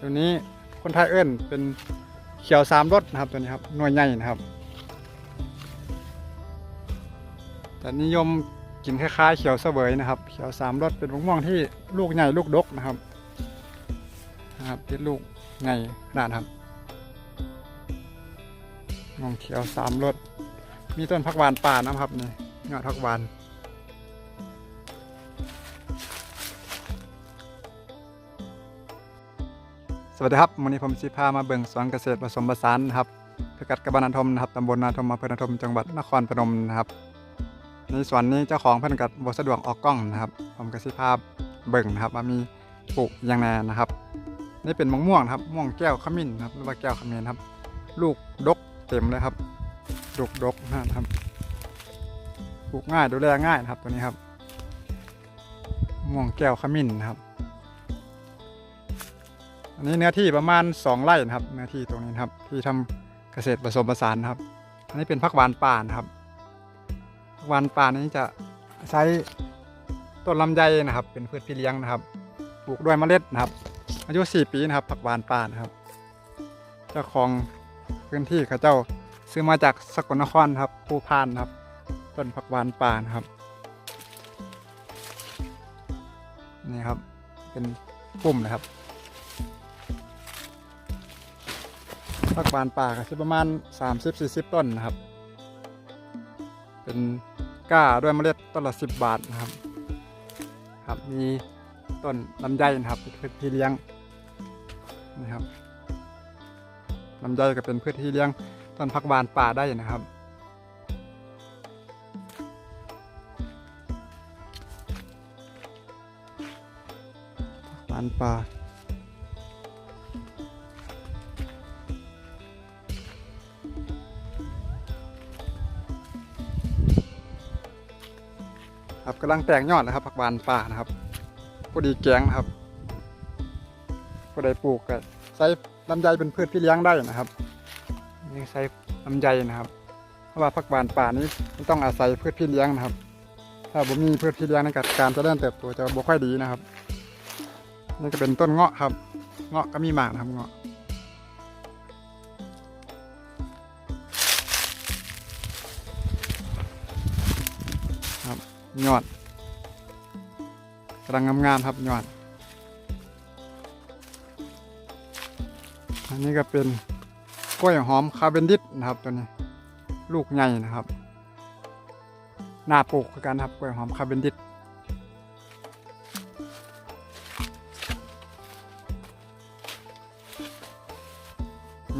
ตัวนี้คนไทยเอิ้นเป็นเขียวสามรสนะครับตัวนี้ครับหน่วยใหญ่นะครับแต่นิยมกินคล้ายๆเขียวเสวยนะครับ เขียวสามรสเป็นมะม่วงที่ลูกใหญ่ลูกดกนะครับนะครับที่ลูกใหญ่ขนาดครับมะม่วงเขียวสามรสมีต้นผักหวานป่านะครับนี่ยอดผักหวาน วัสดีครับวันนี้ผมสิพามาเบิ่งสวนเกษตรผสมผสานนะครับพิกัดกระบานาทมนะครับตำบลนาทมอำเภอนาทมจังหวัดนครพนมนะครับในสวนนี้เจ้าของเพิ่นกับ่สะดวกออกกล้องนะครับ ผมก็สิพาเบิ่งนะครับว่ามีปลูกย่างแน่นะครับ นี่เป็นมะม่วงนะครับม่วงแก้วขมิ้นนะครับหรือว่าแก้วขมิ้นครับ ลูกดกเต็มเลยครับดกดกนะครับปลูกง่ายดูแลง่ายนะครับตัวนี้ครับม่วงแก้วขมิ้นนะครับ อันนี้เนื้อที่ประมาณ 2 ไร่นะครับเนื้อที่ตรงนี้นครับที่ทำเกษตรผสมผสานนะครับ อันนี้เป็นผักหวานป่านะครับผักหวานป่านี้จะใช้ต้นลำไยนะครับ เป็นพืชพี่เลี้ยงนะครับปลูกด้วยเมล็ดนะครับ อายุ 4 ปีนะครับผักหวานป่านะครับ เจ้าของพื้นที่เขาเจ้าซื้อมาจากสกลนครครับภูพานครับ ต้นผักหวานป่านะครับนี่ครับ เป็นปุ่มนะครับ ผักบานป่าก็สิประมาณ 30-40 ต้นนะครับ เป็นก้าด้วยเมล็ดต้นละ 10 บาทนะครับ ครับมีต้นลำไยนะครับเป็นพืชที่เลี้ยงนะครับลำไยก็เป็นพืชที่เลี้ยงต้นผักบานป่าได้นะครับผักบานป่า ครับกำลังแตกยอดนะครับผักหวานป่านะครับพอดีแกงนะครับพอได้ปลูกก็ใช้ลำไยเป็นพืชที่เลี้ยงได้นะครับนี่ใช้ลำไยนะครับ เพราะว่าผักหวานป่านี้ไม่ต้องอาศัยพืชพี่เลี้ยงนะครับ ถ้าผมมีพืชพี่เลี้ยงในการการจะเริ่มเติบโตจะบ่ค่อยดีนะครับนี่ก็เป็นต้นเงาะครับ เงาะก็มีหมากนะครับเงาะ ยอดกำลังงามๆครับยอด อันนี้ก็เป็นกล้วยหอมคาเบนดิสนะครับตัวนี้ ลูกใหญ่นะครับ หน้าปลูกกันครับกล้วยหอมคาเบนดิส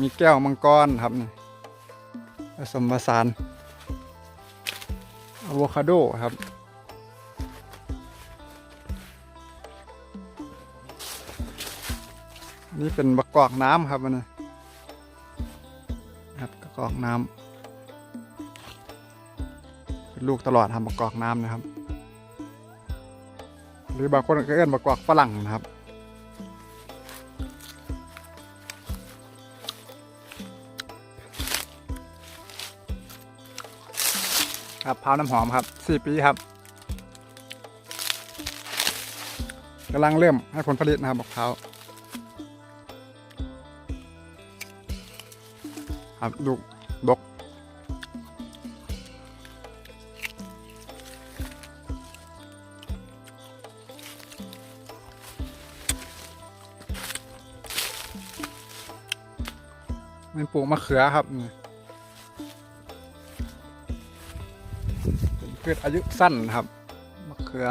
มีแก้วมังกรครับนี่ผสมผสานอะโวคาโดครับ นี่เป็นบะกอกน้ำครับอันนี้ครับกระกอกน้ำเป็นลูกตลอดทำบะกอกน้ำนะครับ หรือบางคนก็เอื้อนบะกอกฝรั่งนะครับครับพร้าวน้ำหอมครับสี่ปีครับกำลังเริ่มให้ผลผลิตนะครับมะพร้าว ครับลูกดกเป็นปลูกมะเขือครับเป็นพืชอายุสั้นครับ มะเขือ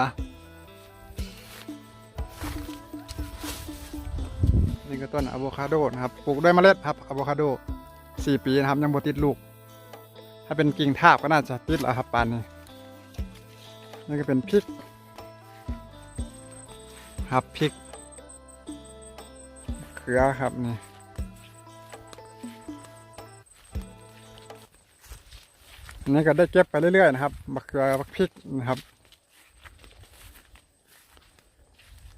นี่ก็ต้นอะโวคาโดนะครับ ปลูกด้วยเมล็ดครับอะโวคาโด สี่ปีนะครับ ยังบ่ติดลูก ถ้าเป็นกิ่งทาบก็น่าจะติดแล้วครับปานนี้นี่ก็เป็นพริก ครับพริกมะเขือครับนี่อันนี้ก็ได้เก็บไปเรื่อยๆนะครับมะเขือมะพริกนะครับ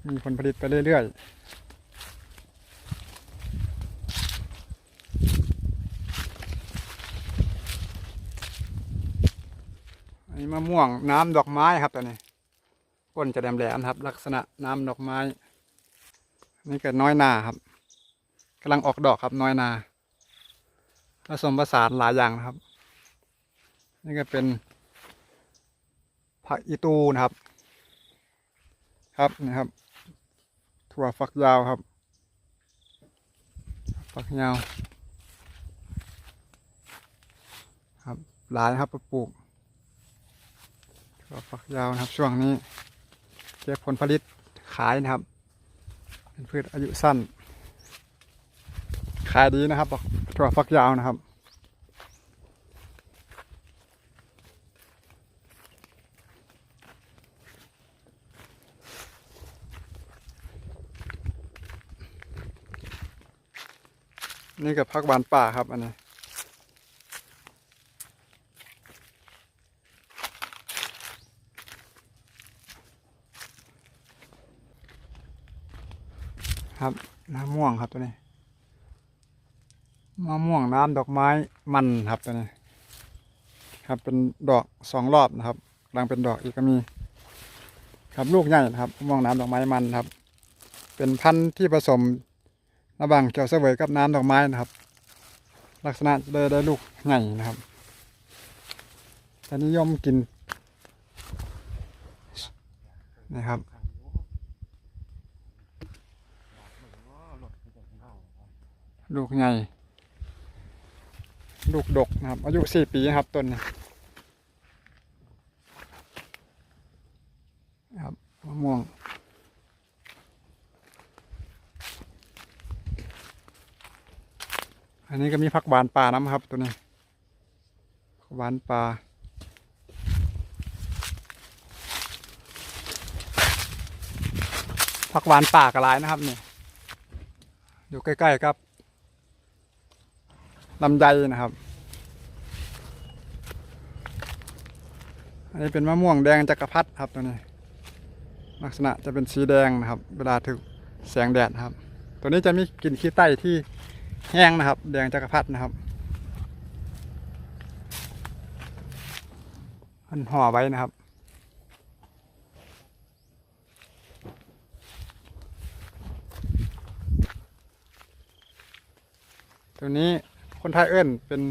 มีผลผลิตไปเรื่อยๆ อันนี้ มะม่วงน้ำดอกไม้ครับตัวนี้ก้นจะแหลมๆครับ ลักษณะน้ำดอกไม้ นี่ก็น้อยนาครับกำลังออกดอกครับน้อยนาผสมผสานหลายอย่างนะครับ นี่ก็เป็นผักอีตูนะครับ ครับนะครับ ถั่วฝักยาวครับ ฝักยาว ครับหลายครับปลูก ถั่วฝักยาวนะครับ ช่วงนี้เก็บผลผลิตขายนะครับ เป็นพืชอายุสั้น ขายดีนะครับถั่วฝักยาวนะครับนี่กับพักหวานป่าครับอันนี้ ครับน้ำม่วงครับตัวนี้มะม่วงน้ำดอกไม้มันครับตัวนี้ ครับเป็นดอกสองรอบนะครับกำลังเป็นดอกอีกก็มี ครับลูกใหญ่นะครับมะม่วงน้ำดอกไม้มันครับ เป็นพันธุ์ที่ผสมระหว่างเกี่ยวเสวยกับน้ำดอกไม้นะครับ ลักษณะจะได้ได้ลูกใหญ่นะครับแต่นิยมกินนะครับ ลูกใหญ่ลูกดกนะครับ อายุสี่ปีนะครับต้นนี้ครับมะม่วงอันนี้ก็มีผักหวานป่าน้ำครับตัวนี้ผักหวานป่าผักหวานป่ากระไรนะครับเนี่ยอยู่ใกล้ๆครับ ลำไยนะครับ อันนี้เป็นมะม่วงแดงจักรพรรดิครับตัวนี้ ลักษณะจะเป็นสีแดงนะครับ เวลาถึงแสงแดดครับ ตัวนี้จะมีกลิ่นขี้ไต้ที่แห้งนะครับ แดงจักรพรรดินะครับมันห่อไว้นะครับตัวนี้ คนไทยเอิ้นเป็น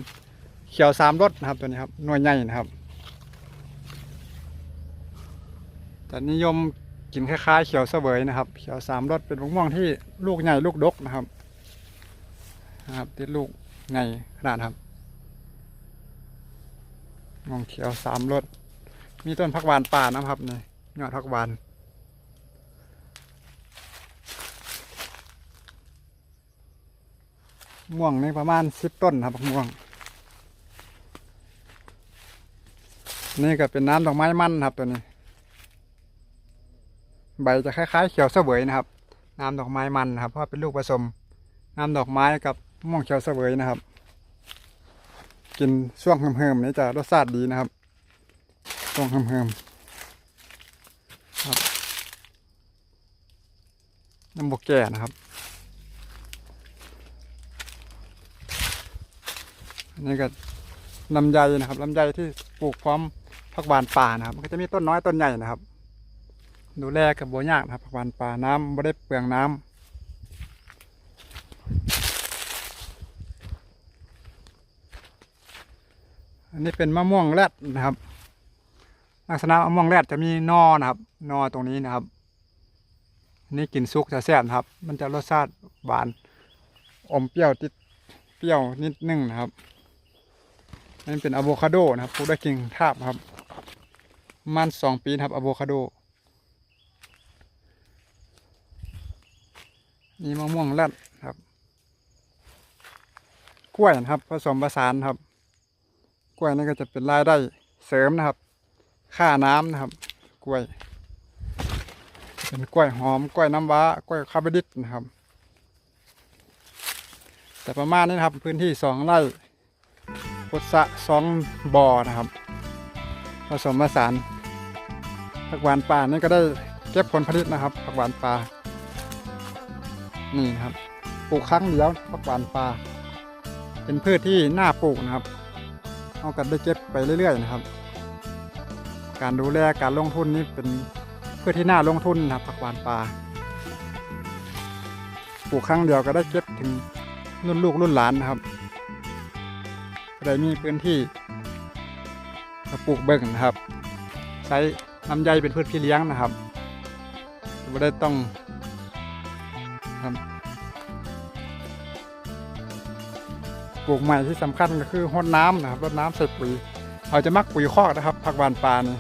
เขียวสามรสนะครับตัวนี้ครับหน่วยใหญ่นะครับแต่นิยมกินคล้ายๆเขียวเสวยนะครับ เขียวสามรสเป็นมะม่วงที่ลูกใหญ่ลูกดกนะครับนะครับติดลูกไงขนาดครับมองเขียวสามรสมีต้นพักหวานป่านะครับนี่ยอดพักหวาน ม่วงนี่ประมาณสิบต้นครับม่วง นี่ก็เป็นน้ำดอกไม้มันครับตัวนี้ ใบจะคล้ายๆเขียวเสวยนะครับ น้ำดอกไม้มันครับเพราะเป็นลูกผสม น้ำดอกไม้กับมะม่วงเขียวเสวยนะครับ กินช่วงเฮิมๆนี้จะรสชาติดีนะครับช่วงเฮิมๆครับน้ำบกแก่นะครับ นนี้ก็ลำไยนะครับลำไยที่ปลูกพร้อมผักหวานป่านะครับ มันก็จะมีต้นน้อยต้นใหญ่นะครับ ดูแลกับบัวยากนะครับผักหวานป่าน้ำไม่ได้เปลืองน้ำอันนี้เป็นมะม่วงแรดนะครับ ลักษณะมะม่วงแรดจะมีนอนะครับ นอตรงนี้นะครับนนี้กลิ่นซุกจะแซ่บนะครับ มันจะรสชาติหวานอมเปรี้ยวติดเปรี้ยวนิดนึงนะครับ นนี้เป็นอะโวคาโดนะครับปลูกได้กิ่งทาบครับมันสองปีนะครับอะโวคาโดนี่มะม่วงแรดครับ กล้วยนะครับผสมผสานครับ กล้วยนี่ก็จะเป็นรายได้เสริมนะครับ ค่าน้ำนะครับ กล้วย เป็นกล้วยหอมกล้วยน้ำว้ากล้วยคาร์บดิตนะครับ แต่ประมาณนี้นะครับพื้นที่สองไร่ พุทธะสองบ่อนะครับ ผสมผสานผักหวานป่านี่ก็ได้เก็บผลผลิตนะครับผักหวานป่านี่นครับปลูกครั้งเดียวผักหวานป่าเป็นพืชที่น่าปลูกนะครับเอากันได้เก็บไปเรื่อยๆนะครับ การดูแลการลงทุนนี่เป็นพื่อที่น่าลงทุนนะครับผักหวานป่าปลูกครั้งเดียวก็ได้เก็บถึงรุ่นลูกรุ่นหลานนะครับ ได้มีพื้นที่ปลูกเบิ่งนะครับ ใช้ลำไยเป็นพืชพี่เลี้ยงนะครับไม่ได้ต้องครับปลูกใหม่ที่สำคัญก็คือรดน้ำนะครับรดน้ำใส่ปุ๋ยเราจะมักปุ๋ยคอกนะครับผักหวานปลานี่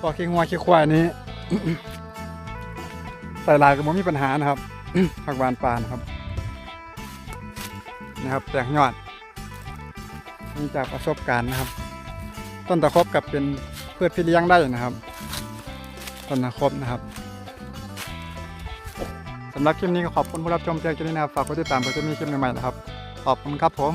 พอขี้งัวขี้ควายนี้ ใส่ลายก็ไม่มีปัญหานะครับผักหวานปลานะครับนะครับแตกยอด นี่จากประสบการณ์นะครับ ต้นตะครบกับเป็นพืชพี่เลี้ยงได้นะครับต้นตะครบนะครับสำหรับคลิปนี้ก็ขอบคุณผู้รับชมเพียงแค่นี้นะครับฝากกดติดตามเพื่อจะมีคลิปใหม่ๆนะครับ ขอบคุณครับผม